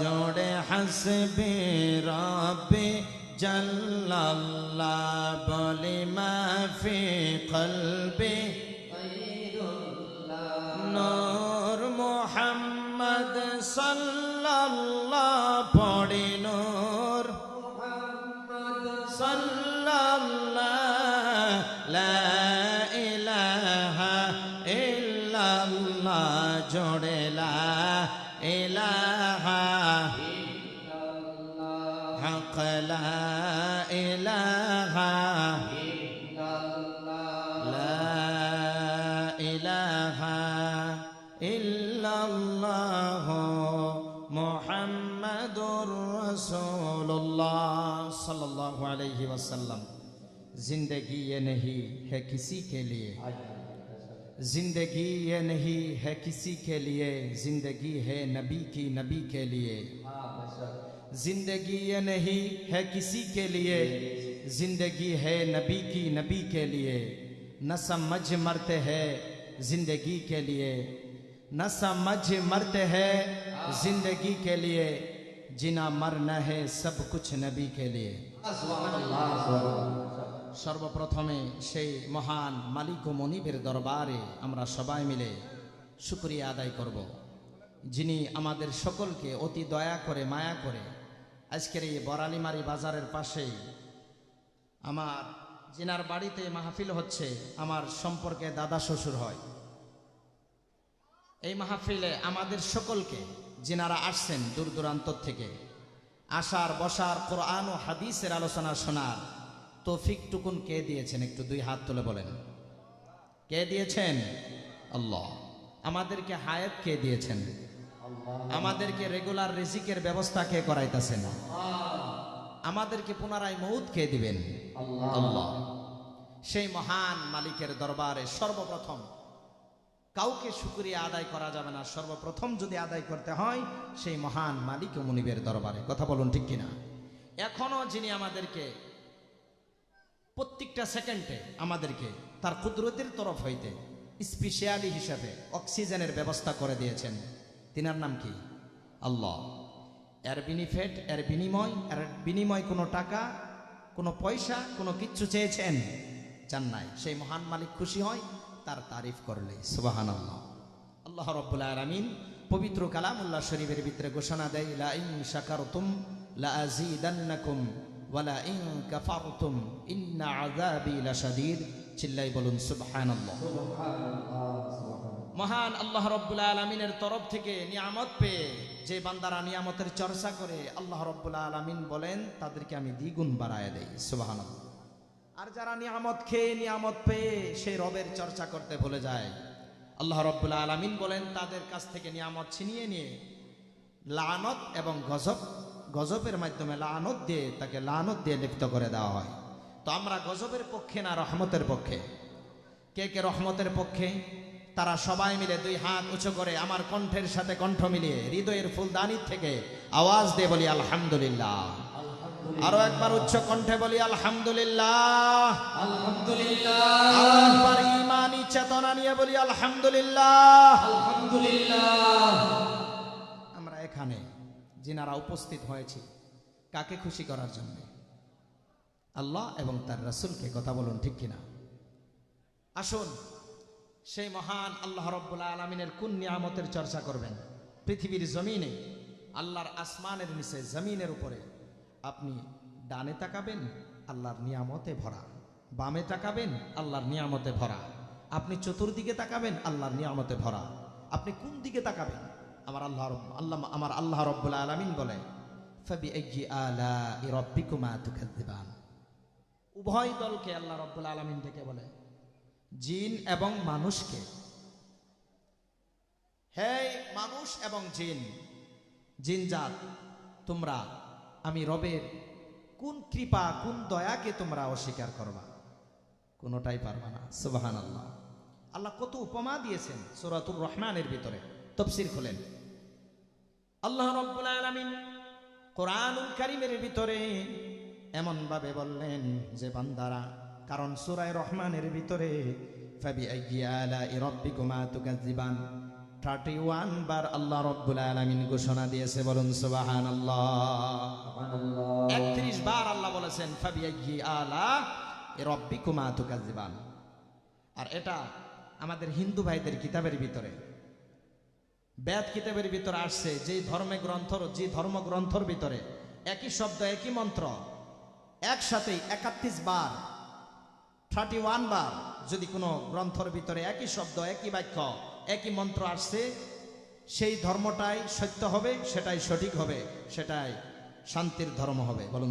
জোড়ে হাসবে রবে জাল্লাল্লাহ বলে মাফি কলবে নূর মোহাম্মদ সাল্লাল্লাহ পড়ে নূর সাল্লাল্লাহ লা ইলাহা ইল্লাল্লাহ জোড়ে الحق لا إله إلا الله. لا إله إلا الله محمد رسول الله صلى الله عليه وسلم. زندگی یہ نہیں ہے کسی کے لیے. زندگی یہ نہیں ہے کسی کے لیے. زندگی ہے نبی کی نبی کے لیے. जिंदगी ये नहीं है किसी के लिए जिंदगी है नबी की नबी के लिए न समझ मरते हैं जिंदगी के लिए न समझ मरते हैं जिंदगी के लिए जिना मरना है सब कुछ नबी के लिए সর্বপ্রথমে সেই মহান মালিক ও মনিবের দরবারে আমরা সবাই মিলে শুক্রিয়া আদায় করব যিনি আমাদের সকলকে অতি দয়া করে মায়া করে আজকের এই বরালিমারি বাজারের পাশেই আমার জিনার বাড়িতে মাহফিল হচ্ছে, আমার সম্পর্কে দাদা শ্বশুর হয়। এই মাহফিলে আমাদের সকলকে যিনারা আসছেন দূর দূরান্তর থেকে। আসার, বসার, কোরআন ও হাদিসের আলোচনা শোনার তৌফিক টুকুন কে দিয়েছেন? একটু দুই হাত তুলে বলেন। কে দিয়েছেন? আল্লাহ। আমাদেরকে হায়াত কে দিয়েছেন? আমাদেরকে রেগুলার রিজিকের ব্যবস্থা কে করাইতেছেন আমাদেরকে পুনরায় মৌত কে দিবেন? আল্লাহ। সেই মহান মালিকের দরবারে সর্বপ্রথম কাউকে শুক্রিয়া আদায় করা যাবে না। সর্বপ্রথম যদি আদায় করতে হয় সেই মহান মালিক ও মুনিবের দরবারে। কথা বলুন ঠিক কিনা? এখনও যিনি আমাদেরকে প্রত্যেকটা সেকেন্ডে আমাদেরকে তার কুদরতের তরফ হইতে স্পেশালি হিসাবে অক্সিজেনের ব্যবস্থা করে দিয়েছেন। তিনার নাম কি? আল্লাহ। এর বিনিফিট এর বিনিময় এর বিনিময় কোনো টাকা, কোনো পয়সা, কোনো কিচ্ছু চেয়েছেন? চান নাই। সেই মহান মালিক খুশি হয়, তার তারিফ করলে। সুবাহান আল্লাহ আল্লাহ রব্বুল আলমিন পবিত্র কালামুল্লাহ শরীফের ভিতরে ঘোষণা দেয়, লা ইন শাকারতুম লা আযীদান্নাকুম ওয়ালা ইন কাফারতুম ইন্না আযাবি লাশাদীদ। চিল্লাই বলুন সুবহানাল্লাহ। মহান আল্লাহ রব্বুল আলমিনের তরফ থেকে নিয়ামত পেয়ে যে বান্দারা নিয়ামতের চর্চা করে আল্লাহ রব্বুল আলমিন বলেন, তাদেরকে আমি দ্বিগুণ বাড়ায় দেই। সুবাহান আর যারা নিয়ামত খেয়ে নিয়ামত পেয়ে সেই রবের চর্চা করতে ভুলে যায়, আল্লাহ রব্বুল আলমিন বলেন, তাদের কাছ থেকে নিয়ামত ছিনিয়ে নিয়ে লানত এবং গজব, গজবের মাধ্যমে লানত দিয়ে তাকে লানত দিয়ে লিপ্ত করে দেওয়া হয়। তো আমরা গজবের পক্ষে না রহমতের পক্ষে? কে কে রহমতের পক্ষে? তারা সবাই মিলে দুই হাত উঁচু করে আমার কণ্ঠের সাথে কণ্ঠ মিলিয়ে হৃদয়ের ফুলদানির থেকে আওয়াজ দিয়ে বলি আলহামদুলিল্লাহ। আরও একবার উচ্চ কণ্ঠে বলি আলহামদুলিল্লাহ। আলহামদুলিল্লাহ। আরও ইমানি চেতনা নিয়ে বলি আলহামদুলিল্লাহ। আলহামদুলিল্লাহ। আমরা এখানে যিনারা উপস্থিত হয়েছি কাকে খুশি করার জন্য? আল্লাহ এবং তার রাসূলকে কথা বলুন ঠিক কিনা? আসুন সেই মহান আল্লাহ রব্বুল আলমিনের কোন নিয়ামতের চর্চা করবেন? পৃথিবীর জমিনে, আল্লাহর আসমানের নিচে, জমিনের উপরে। আপনি ডানে তাকাবেন, আল্লাহর নিয়ামতে ভরা। বামে তাকাবেন, আল্লাহর নিয়ামতে ভরা। আপনি চতুর্দিকে তাকাবেন, আল্লাহর নিয়ামতে ভরা। আপনি কোন দিকে তাকাবেন? আমার আল্লাহ রব- আল্লাহ আমার আল্লাহ রব্বুল আলমিন বলে উভয় দলকে আল্লাহ রব্বুল আলমিন ডেকে বলে জিন এবং মানুষকে। হে মানুষ এবং জিন। জিন জাত, তোমরা, আমি রবের কোন কৃপা, কোন দয়াকে তোমরা অস্বীকার করবা? কোনোটাই পারবা না সুবাহান আল্লাহ আল্লাহ কত উপমা দিয়েছেন সুরাতুর রহমানের ভিতরে। তফসির খোলেন। আল্লাহ রব্বুল আলামিন কোরআনুল কারিমের ভিতরে এমন ভাবে বললেন যে, বান্দারা কারণ সূরায়ে রহমানের ভিতরে থার্টি ওয়ান বার আল্লাহ রব্বুল আলমিন ঘোষণা দিয়েছে বলুন সুবাহান আল্লাহ একত্রিশ বার আল্লাহ বলেছেন ফাবিয়াগি আলা এ রব্বি কুমা তুকাজিবান আর এটা আমাদের হিন্দু ভাইদের কিতাবের ভিতরে। বেদ কিতাবের ভিতরে আসছে যেই ধর্মে গ্রন্থর যে ধর্মগ্রন্থর ভিতরে একই শব্দ একই মন্ত্র একসাথেই একাত্রিশ বার থার্টি ওয়ান বার যদি কোনো গ্রন্থর ভিতরে একই শব্দ, একই বাক্য, একই মন্ত্র আসছে, সেই ধর্মটাই সত্য হবে, সেটাই সঠিক হবে, সেটাই শান্তির ধর্ম হবে। বলুন